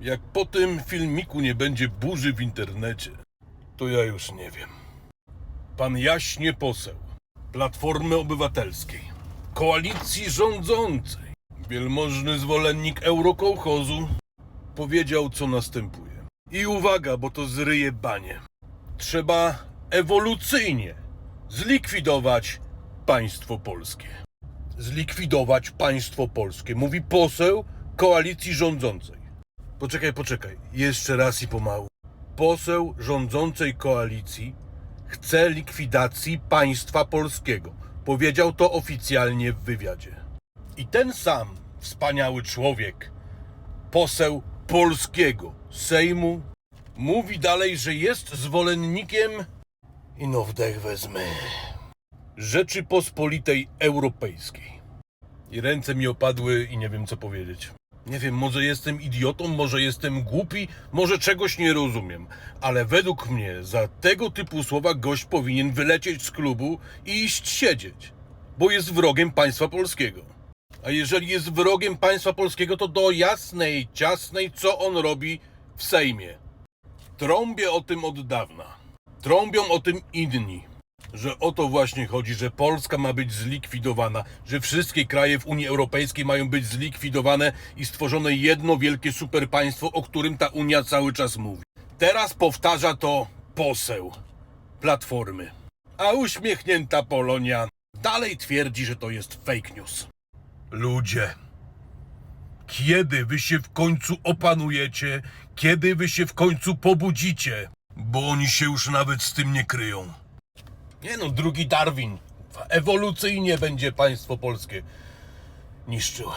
Jak po tym filmiku nie będzie burzy w internecie, to ja już nie wiem. Pan Jaśnie Poseł, Platformy Obywatelskiej, koalicji rządzącej, wielmożny zwolennik eurokołchozu, powiedział, co następuje. I uwaga, bo to zryje banie. Trzeba ewolucyjnie zlikwidować państwo polskie. Zlikwidować państwo polskie, mówi poseł koalicji rządzącej. Poczekaj, poczekaj, jeszcze raz i pomału. Poseł rządzącej koalicji chce likwidacji państwa polskiego. Powiedział to oficjalnie w wywiadzie. I ten sam wspaniały człowiek, poseł polskiego Sejmu, mówi dalej, że jest zwolennikiem i no wdech wezmę Rzeczypospolitej Europejskiej. I ręce mi opadły i nie wiem co powiedzieć. Nie wiem, może jestem idiotą, może jestem głupi, może czegoś nie rozumiem, ale według mnie za tego typu słowa gość powinien wylecieć z klubu i iść siedzieć, bo jest wrogiem państwa polskiego. A jeżeli jest wrogiem państwa polskiego, to do jasnej, ciasnej, co on robi w Sejmie. Trąbię o tym od dawna. Trąbią o tym inni. Że o to właśnie chodzi, że Polska ma być zlikwidowana, że wszystkie kraje w Unii Europejskiej mają być zlikwidowane i stworzone jedno wielkie superpaństwo, o którym ta Unia cały czas mówi. Teraz powtarza to poseł Platformy. A uśmiechnięta Polonia dalej twierdzi, że to jest fake news. Ludzie, kiedy wy się w końcu opanujecie? Kiedy wy się w końcu pobudzicie? Bo oni się już nawet z tym nie kryją. Nie no, drugi Darwin. Ewolucyjnie będzie państwo polskie niszczył.